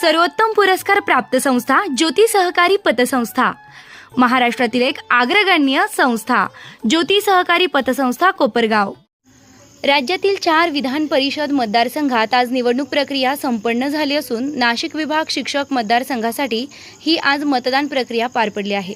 सर्वोत्तम पुरस्कार प्राप्त संस्था ज्योती सहकारी पतसंस्था. महाराष्ट्रातील एक अग्रगण्य संस्था ज्योती सहकारी पतसंस्था कोपरगाव. राज्यातील चार विधान परिषद मतदारसंघात आज निवडणूक प्रक्रिया संपन्न झाली असून नाशिक विभाग शिक्षक मतदारसंघासाठी ही आज मतदान प्रक्रिया पार पडली आहे.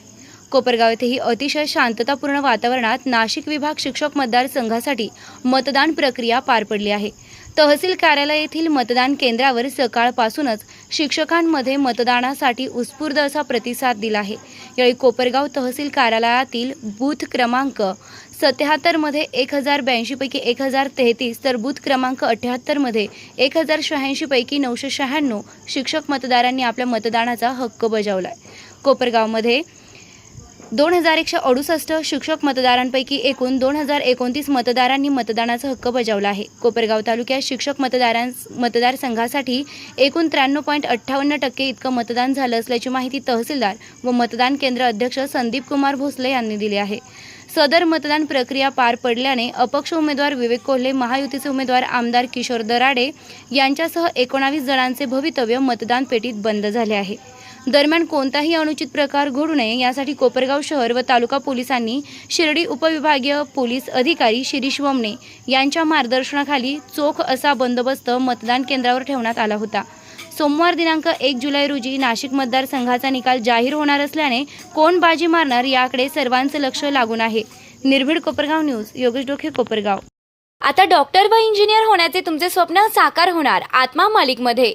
कोपरगाव येथेही अतिशय शांततापूर्ण वातावरणात नाशिक विभाग शिक्षक मतदारसंघासाठी मतदान प्रक्रिया पार पडली आहे. तहसील कार्यालय येथील मतदान केंद्रावर सकाळपासूनच शिक्षकांमध्ये मतदानासाठी उत्स्फूर्त असा प्रतिसाद दिला आहे. यावेळी कोपरगाव तहसील कार्यालयातील बूथ क्रमांक सत्याहत्तरमध्ये एक हजार ब्याऐंशीपैकी एक हजार तेहतीस तर बूथ क्रमांक अठ्याहत्तरमध्ये एक हजार शहाऐंशीपैकी नऊशे शहाण्णव शिक्षक मतदारांनी आपल्या मतदानाचा हक्क बजावला आहे कोपरगावमध्ये दोन हजार एकशे अडुसष्ट शिक्षक मतदारांपैकी एकूण दोन हजार एकोणतीस मतदारांनी मतदानाचा हक्क बजावला आहे. कोपरगाव तालुक्यात शिक्षक मतदारां मतदारसंघासाठी एकूण त्र्याण्णव पॉईंट अठ्ठावन्न टक्के इतकं मतदान झालं असल्याची माहिती तहसीलदार व मतदान केंद्र अध्यक्ष संदीप कुमार भोसले यांनी दिली आहे. सदर मतदान प्रक्रिया पार पडल्याने अपक्ष उमेदवार विवेक कोल्हे महायुतीचे उमेदवार आमदार किशोर दराडे यांच्यासह एकोणावीस जणांचे भवितव्य मतदान पेटीत बंद झाले आहे. दरम्यान कोणताही अनुचित प्रकार घडू नये यासाठी कोपरगाव शहर व तालुका पोलिसांनी शिर्डी उपविभागीय पोलीस अधिकारी शिरीष वमने यांच्या मार्गदर्शनाखाली चोख असा बंदोबस्त मतदान केंद्रावर ठेवण्यात आला होता. सोमवार दिनांक एक जुलै रोजी नाशिक मतदारसंघाचा निकाल जाहीर होणार असल्याने कोण बाजी मारणार याकडे सर्वांचं लक्ष लागून आहे. निर्भीड कोपरगाव न्यूज योगेश डोखे कोपरगाव. आता डॉक्टर व इंजिनियर होण्याचे तुमचे स्वप्न साकार होणार आत्मा मालिकमध्ये.